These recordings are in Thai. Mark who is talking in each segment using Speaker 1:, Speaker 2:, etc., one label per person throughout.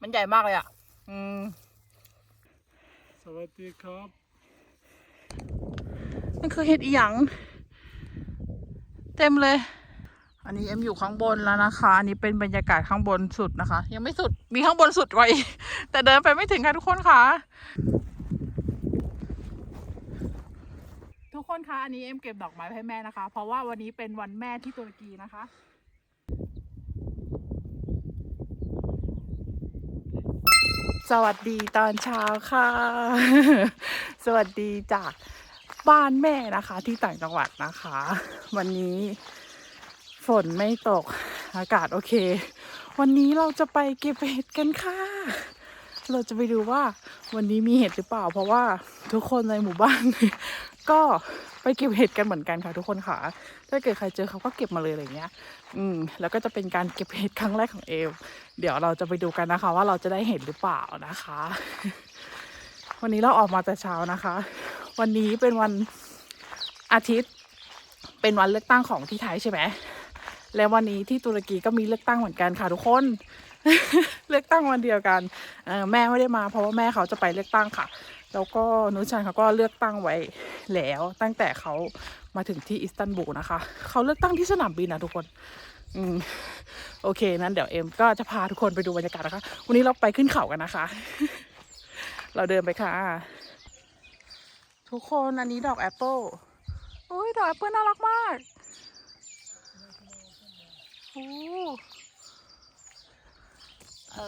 Speaker 1: มันใหญ่มากเลยอะ อืม
Speaker 2: สวัสดีครับ
Speaker 1: มันคือเห็ดอีหยัง เต็มเลย อันนี้เอ็มอยู่ข้างบนแล้วนะคะ อันนี้เป็นบรรยากาศข้างบนสุดนะคะ ยังไม่สุด มีข้างบนสุดกว่าอีกแต่เดินไปไม่ถึงค่ะทุกคนค่ะ ทุกคนคะ อันนี้เอ็มเก็บดอกไม้ให้แม่นะคะ เพราะว่าวันนี้เป็นวันแม่ที่ตุรกีนะคะ สวัสดีตอนเช้าค่ะ สวัสดีจากบ้านแม่นะคะ ที่ต่างจังหวัดนะคะ วันนี้ฝนไม่ตกอากาศโอเค วันนี้เราจะไปเก็บเห็ดกันค่ะ เราจะไปดูว่าวันนี้มีเห็ดหรือเปล่า เพราะว่าทุกคนในหมู่บ้าน ก็ เก็บเห็ดกันเหมือนกันค่ะทุกคนค่ะ ถ้าเกิดใครเจอเขาก็เก็บมาเลยอะไรเงี้ย อืม แล้วก็จะเป็นการเก็บเห็ดครั้งแรกของเอล เดี๋ยวเราจะไปดูกันนะคะ ว่าเราจะได้เห็นหรือเปล่านะคะ วันนี้เราออกมาแต่เช้านะคะ วันนี้เป็นวันอาทิตย์ เป็นวันเลือกตั้งของที่ไทยใช่ไหมและวันนี้ที่ตุรกีก็มีเลือกตั้งเหมือนกันค่ะทุกคน เลือกตั้งวันเดียวกันแม่ไม่ได้มาเพราะว่าแม่เขาจะไปเลือกตั้งค่ะ แล้วก็นุชันเขาก็เลือกตั้งไว้แล้วตั้งแต่เขามาถึงที่อิสตันบูลนะคะ เขาเลือกตั้งที่สนามบินนะทุกคนอืมโอเคนั้นเดี๋ยวเอ็มก็จะพาทุกคนไปดูบรรยากาศนะคะ วันนี้เราไปขึ้นเขากันนะคะ เราเดินไปค่ะ ทุกคนอันนี้ดอกแอปเปิลโอ้ยดอกแอปเปิลน่ารักมากโอ้ เอ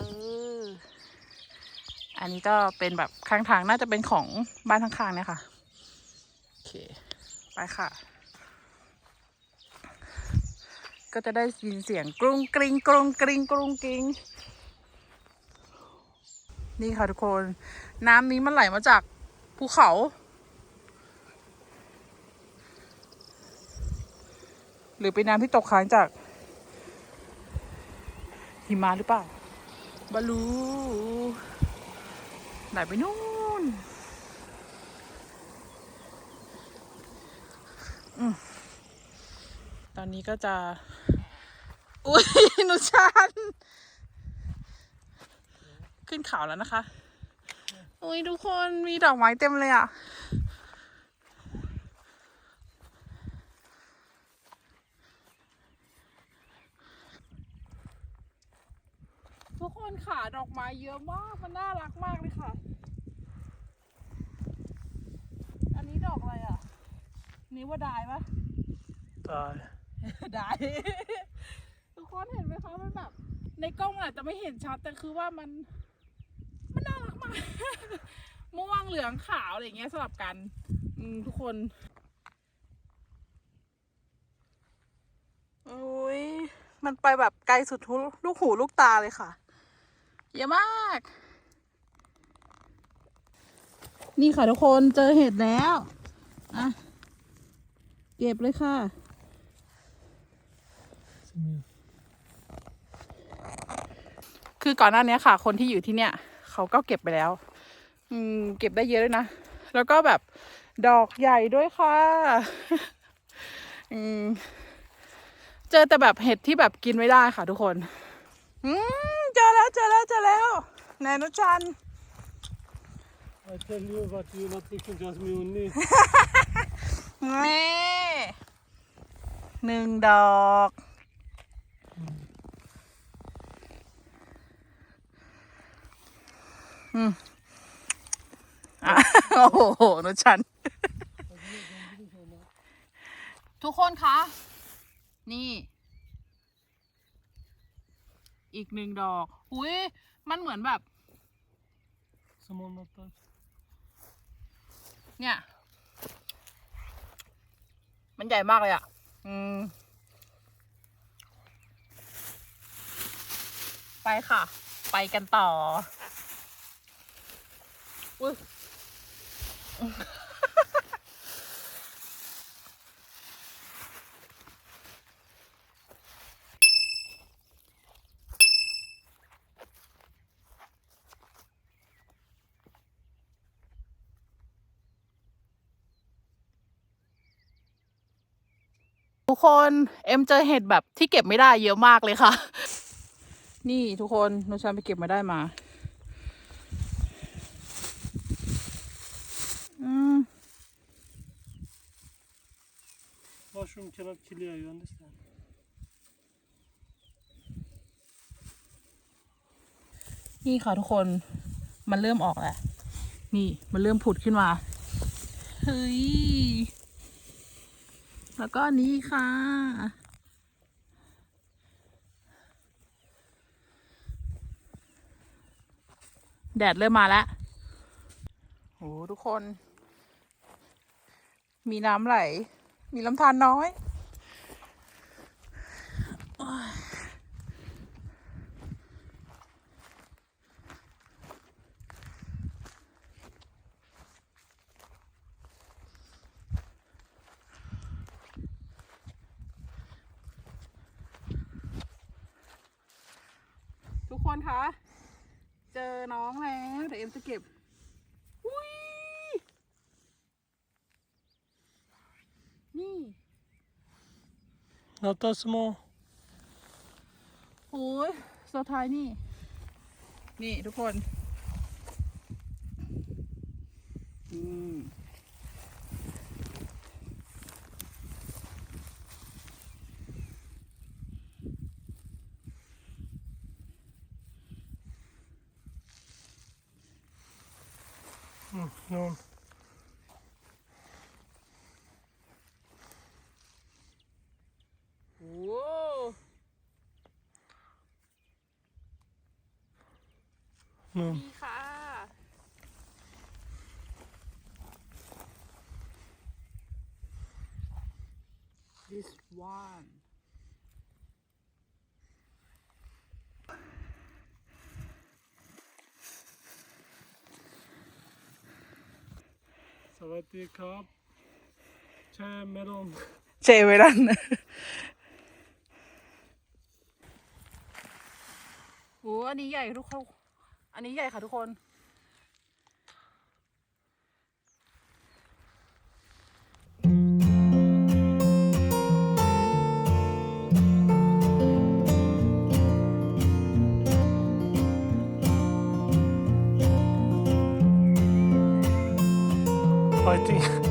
Speaker 1: อ อันนี้ก็เป็นแบบข้างทางน่าจะเป็นของบ้านข้างๆเนี่ยค่ะ โอเค ไปค่ะ ก็จะได้ยินเสียงกรุงกริงกรุงกริงกรุงกริงนี่ค่ะทุกคน น้ำนี้มันไหลมาจากภูเขา หรือเป็นน้ำที่ตกค้างจากหิมะหรือเปล่า บาลูไหลไปนู่นอตอนนี้ก็จะ อุ้ยหนูชัน ขึ้นเขาแล้วนะคะ อุ้ยทุกคนมีดอกไม้เต็มเลยอะ ทุกค นค่ะ ดอกไม้เยอะมาก มันน่ารักมากเลยค่ะ อันนี้ดอกอะไรอะ นี่ว่าดายปะ
Speaker 2: ตาย
Speaker 1: ได้ ทุกคนเห็นไหมคะมันแบบ ในกล้องอาจจะไม่เห็นชัด แต่คือว่ามัน มันน่ารักมาก ม่วงเหลืองขาวอะไรอย่างเงี้ยสลับกัน อืมทุกคนโอ้ยมันไปแบบไกลสุดทุลูกหูลูกตาเลยค่ะ เยอะมาก นี่ค่ะทุกคนเจอเห็ดแล้วอะเก็บเลยค่ะ คือก่อนหน้านี้ค่ะ คนที่อยู่ที่เนี่ย เขาก็เก็บไปแล้ว อืม เก็บได้เยอะด้วยนะ แล้วก็แบบดอกใหญ่ด้วยค่ะ อืม เจอแต่แบบเห็ดที่แบบกินไม่ได้ค่ะทุกคน อืม เจอแล้ว เจอแล้วเจอแล้วแนนุชัน
Speaker 2: I tell you but you not looking just me only
Speaker 1: นี่หนึ่งดอก อืมอะโอ้โหนุชัน ทุกคนคะ นี่ อีกหนึ่งดอกอุ้ยมันเหมือนแบบ
Speaker 2: Someone not touch
Speaker 1: เนี่ย มันใหญ่มากเลยอะ อืม ไปค่ะ ไปกันต่อ อุ้ย ทุกคนเอ็มเจอเห็ดแบบที่เก็บไม่ได้เยอะมากเลยค่ะ นี่ทุกคนโนชันไปเก็บมาได้มาอืม
Speaker 2: Mushroom cannot kill you, you understand?
Speaker 1: นี่ค่ะทุกคน มันเริ่มออกแล้ว นี่ มันเริ่มผุดขึ้นมา เฮ้ย แล้วก็นี้ค่ะ แดดเริ่มมาแล้วโอ้ทุกคน มีน้ำไหล มีลำธารน้อย คนคะ เจอน้องแล้วเดี๋ยวเอ็มจะเก็บอุ้ยนี่
Speaker 2: Not that small.
Speaker 1: โอ้ยโซทายนี่ นี่ทุกคน อืม
Speaker 2: Mm, no.
Speaker 1: โอ้
Speaker 2: No.
Speaker 1: ดีค่ะ this one
Speaker 2: Savati Cup. Che melon.
Speaker 1: เจไว้ดันโอ้อันนี้ใหญ่ทุกคน อันนี้ใหญ่ค่ะทุกคน
Speaker 2: Fighting.
Speaker 1: โ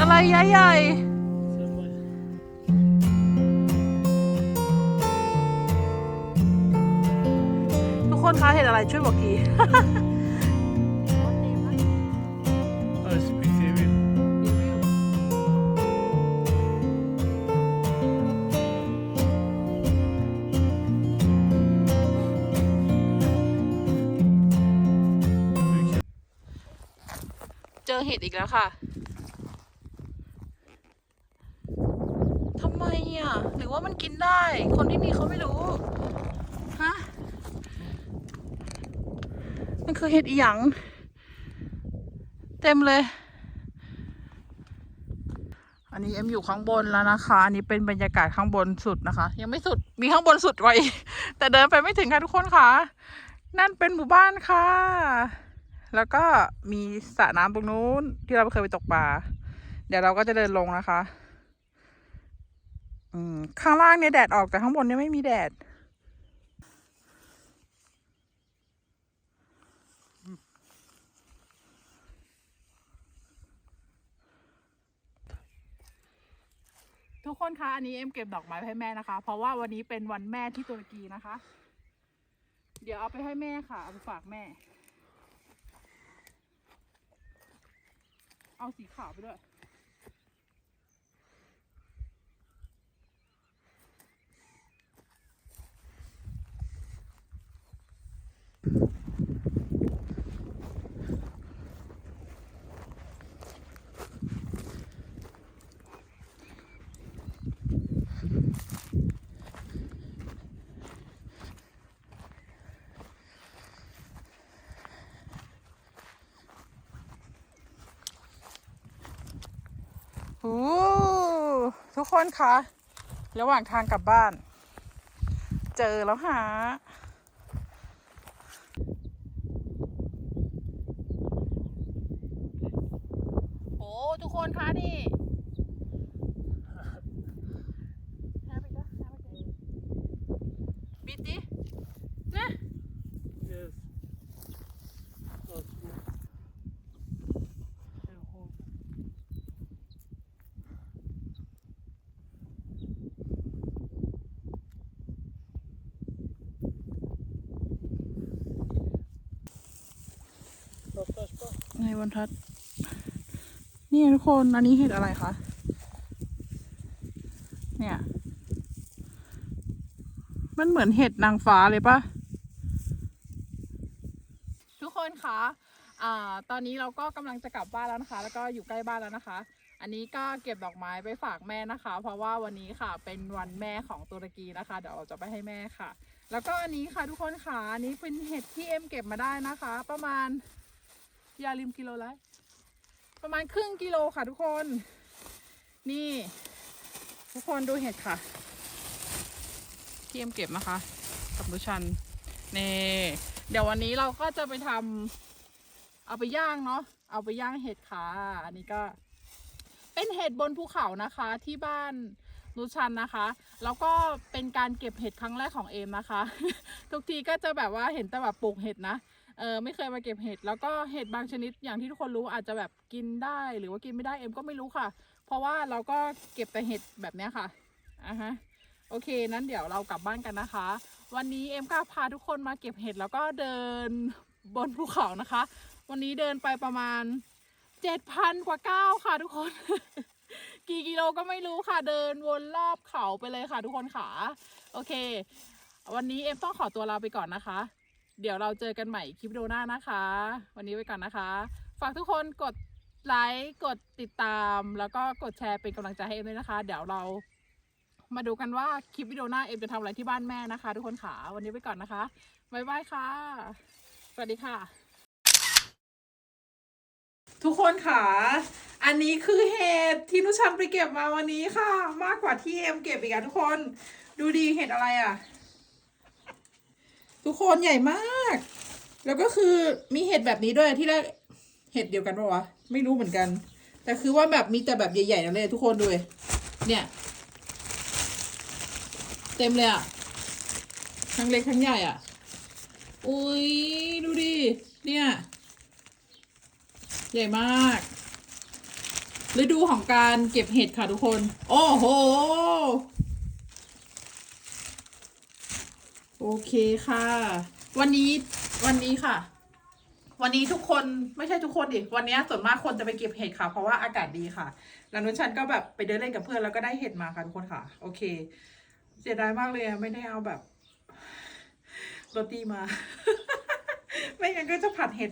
Speaker 1: อะไรใหญ่ๆทุกคนคะเห็ดอะไรช่วยบอกที
Speaker 2: I speak David.
Speaker 1: เจอเห็ดอีกแล้วค่ะ ไมอะหรือว่ามันกินได้ คนที่นี่เขาไม่รู้ ฮะ มันคือเห็ดอีหยัง เต็มเลย อันนี้เอ็มอยู่ข้างบนแล้วนะคะ อันนี้เป็นบรรยากาศข้างบนสุดนะคะ ยังไม่สุด มีข้างบนสุดไว้ แต่เดินไปไม่ถึงค่ะทุกคนค่ะ นั่นเป็นหมู่บ้านค่ะ แล้วก็มีสระน้ำตรงนู้นที่เราเคยไปตกปลา เดี๋ยวเราก็จะเดินลงนะคะ อืมข้างล่างเนี่ยแดดออกแต่ข้างบนเนี่ยไม่มีแดด ทุกคนคะอันนี้เอ็มเก็บดอกไม้ให้แม่นะคะ เพราะว่าวันนี้เป็นวันแม่ที่ตุรกีนะคะ เดี๋ยวเอาไปให้แม่ค่ะ เอาไปฝากแม่ เอาสีขาวไปด้วย หทุกคนคะ ระหว่างทางกลับบ้าน เจอแล้วฮะ ในบรรทัด นี่ทุกคน อันนี้เห็ดอะไรคะ เนี่ย มันเหมือนเห็ดนางฟ้าเลยปะทุกคนคะอ่า ตอนนี้เราก็กำลังจะกลับบ้านแล้วนะคะ แล้วก็อยู่ใกล้บ้านแล้วนะคะ อันนี้ก็เก็บดอกไม้ไปฝากแม่นะคะ เพราะว่าวันนี้ค่ะเป็นวันแม่ของตุรกีนะคะ เดี๋ยวเราจะไปให้แม่ค่ะ แล้วก็อันนี้ค่ะทุกคนค่ะ อันนี้เป็นเห็ดที่เอ็มเก็บมาได้นะคะ ประมาณ ยาลิมกิโลละประมาณครึ่งกิโลค่ะทุกคน นี่ ทุกคนดูเห็ดค่ะที่เอ็มเก็บนะคะ กับลูชันนี่เดี๋ยววันนี้เราก็จะไปทำเอาไปย่างเนาะเอาไปย่างเห็ดค่ะ อันนี้ก็เป็นเห็ดบนภูเขานะคะที่บ้านลูชันนะคะ แล้วก็เป็นการเก็บเห็ดครั้งแรกของเอมนะคะ ทุกทีก็จะแบบว่าเห็นแต่แบบปลูกเห็ดนะ เออไม่เคยมาเก็บเห็ดแล้วก็เห็ดบางชนิดอย่างที่ทุกคนรู้อาจจะแบบกินได้หรือว่ากินไม่ได้เอ็มก็ไม่รู้ค่ะ เพราะว่าเราก็เก็บแต่เห็ดแบบนี้ค่ะอะฮะโอเค นั้นเดี๋ยวเรากลับบ้านกันนะคะ วันนี้เอ็มก็พาทุกคนมาเก็บเห็ดแล้วก็เดินบนภูเขานะคะ วันนี้เดินไปประมาณเจ็ดพันกว่าก้าวค่ะทุกคน กี่กิโลก็ไม่รู้ค่ะ เดินวนรอบเขาไปเลยค่ะทุกคนค่ะ โอเค วันนี้เอ็มต้องขอตัวลาไปก่อนนะคะ เดี๋ยวเราเจอกันใหม่คลิปวิดีโอหน้านะคะ วันนี้ไปก่อนนะคะ ฝากทุกคนกดไลค์กดติดตาม แล้วก็กดแชร์เป็นกำลังใจให้เอ็มด้วยนะคะ เดี๋ยวเรามาดูกันว่าคลิปวิดีโอหน้าเอ็มจะทำอะไรที่บ้านแม่นะคะ ทุกคนค่ะวันนี้ไปก่อนนะคะบ๊ายบายค่ะ สวัสดีค่ะ ทุกคนค่ะ อันนี้คือเห็ดที่นุชันไปเก็บมาวันนี้ค่ะ มากกว่าที่เอ็มเก็บอีกอะทุกคน ดูดีเห็ดอะไรอะ ทุกคนใหญ่มาก แล้วก็คือมีเห็ดแบบนี้ด้วยที่แรกเห็ดเดียวกันปะวะไม่รู้เหมือนกัน แต่คือว่าแบบมีแต่แบบใหญ่ๆนั่นเลยทุกคนดูเลยเนี่ย เต็มเลยอะทั้งเล็กทั้งใหญ่อะอุ้ยดูดิเนี่ย ใหญ่มากฤดูของการเก็บเห็ดค่ะทุกคน โอ้โห โอเคค่ะ วันนี้วันนี้ค่ะ วันนี้ทุกคนไม่ใช่ทุกคนดิวันนี้ส่วนมากคนจะไปเก็บเห็ดค่ะ เพราะว่าอากาศดีค่ะ แล้วนุชันก็แบบไปเดินเล่นกับเพื่อนแล้วก็ได้เห็ดมาค่ะทุกคนค่ะ โอเคเสียดายมากเลยไม่ได้เอาแบบโรตีมา ไม่งั้นก็จะผัดเห็ด